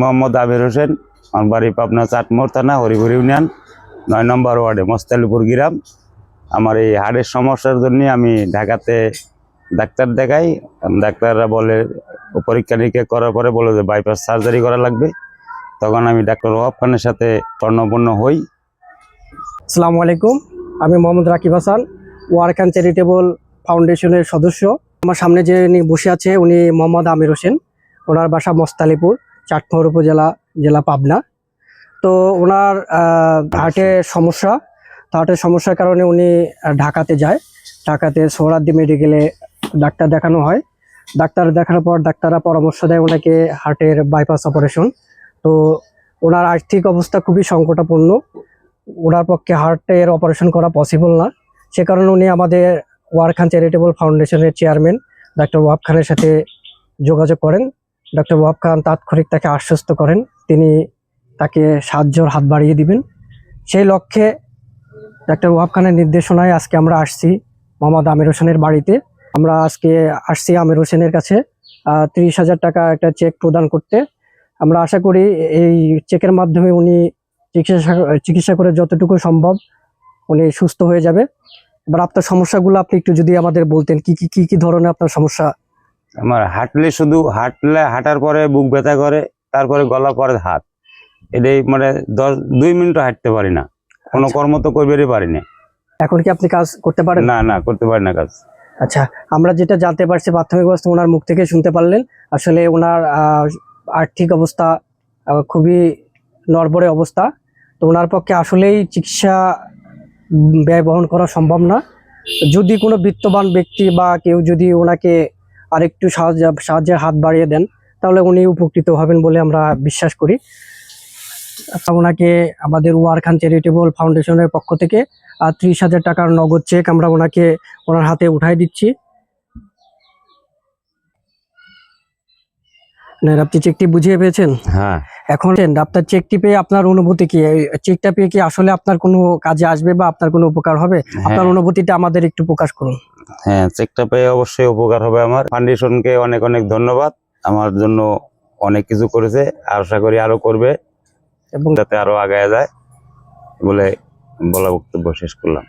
মোহাম্মদ আবির হোসেন আমার বাড়ি পাবনা চাটমোর থানা, হরিপুর ইউনিয়ন, নয় নম্বর ওয়ার্ডে মস্তালিপুর গ্রাম। আমার এই হাড়ের সমস্যার জন্য আমি ঢাকাতে ডাক্তার দেখাই। ডাক্তাররা বলে, পরীক্ষা নিরীক্ষা করার পরে বলে যে বাইপাস সার্জারি করা লাগবে। তখন আমি ডাক্তার ওয়াব খানের সাথে স্বর্ণপূর্ণ হই। আসসালামু আলাইকুম, আমি মোহাম্মদ রাকিব হাসান ওয়ার্কান চ্যারিটেবল ফাউন্ডেশনের সদস্য। আমার সামনে যে বসে আছে, উনি মোহাম্মদ আমির হোসেন। ওনার বাসা মস্তালিপুর। চাটমোহর উপজেলা জেলা পাবনা। তো ওনার আহ, হার্টের সমস্যা। হার্টের সমস্যার কারণে উনি ঢাকাতে যায়। ঢাকাতে সোহরাদ্দি মেডিকেলে ডাক্তার দেখানো হয়। ডাক্তার দেখানোর পর ডাক্তাররা পরামর্শ দেয় ওনাকে হার্টের বাইপাস অপারেশন। তো ওনার আর্থিক অবস্থা খুবই সংকটাপূর্ণ ওনার পক্ষে হার্টের অপারেশন করা পসিবল না। সে কারণে উনি আমাদের ওয়ার খান চ্যারিটেবল ফাউন্ডেশনের চেয়ারম্যান ডাক্তার ওয়াব খানের সাথে যোগাযোগ করেন। ডক্টর ওয়াব খান তাৎক্ষণিক তাকে আশ্বস্ত করেন। তিনি তাকে সাহায্যর হাত বাড়িয়ে দিবেন। সেই লক্ষ্যে ডক্টর ওয়াব খানের নির্দেশনায় আজকে আমরা আসছি মোহাম্মদ আমির হোসেনের বাড়িতে। আমরা আজকে আসছি আমির হোসেনের কাছে তিরিশ হাজার টাকা একটা চেক প্রদান করতে। আমরা আশা করি এই চেকের মাধ্যমে উনি চিকিৎসা চিকিৎসা করে যতটুকু সম্ভব উনি সুস্থ হয়ে যাবে। এবার আপনার সমস্যাগুলো আপনি একটু যদি আমাদের বলতেন, কি কি কি কি ধরনের আপনার সমস্যা আমার হাঁটলে শুধু হাঁটলে হাঁটার পরে বুক ব্যথা করে তারপরে গলা পরে হাত। এটাই মানে দশ দুই মিনিটও হাঁটতে পারি না। কোনো আচ্ছা। কর্ম তো করবেরই পারি না। এখন কি আপনি কাজ করতে পারেন? না না করতে পারি না কাজ। আচ্ছা আমরা যেটা জানতে পারছি প্রাথমিক অবস্থা ওনার মুখ থেকে শুনতে পারলেন। আসলে ওনার আহ, আর্থিক অবস্থা খুবই নড়বড়ে অবস্থা। তো ওনার পক্ষে আসলেই চিকিৎসা ব্যয় বহন করা সম্ভব না। যদি কোনো বিত্তবান ব্যক্তি বা কেউ যদি ওনাকে আরেকটু সাহায্য সাহায্যের হাত বাড়িয়ে দেন তাহলে উনি উপকৃত হবেন বলে আমরা বিশ্বাস করি। আচ্ছা, ওনাকে আমাদের ওয়ার খান চ্যারিটেবল ফাউন্ডেশনের পক্ষ থেকে আর ত্রিশ হাজার টাকার নগদ চেক আমরা ওনাকে ওনার হাতে উঠাই দিচ্ছি। না, আপনি চেকটি বুঝিয়ে পেয়েছেন? হ্যাঁ। এখন আপনার চেকটি পেয়ে আপনার অনুভূতি কি? চেকটা পেয়ে কি আসলে আপনার কোনো কাজে আসবে বা আপনার কোনো উপকার হবে? আপনার হ্যাঁ অনুভূতিটা আমাদের একটু প্রকাশ করুন। হ্যাঁ চেকটা পেয়ে অবশ্যই উপকার হবে আমার। ফাউন্ডেশনকে অনেক অনেক ধন্যবাদ। আমার জন্য অনেক কিছু করেছে। আশা করি আরও করবে। এবং যাতে আরও আগায় যায় বলে বলা বক্তব্য শেষ করলাম।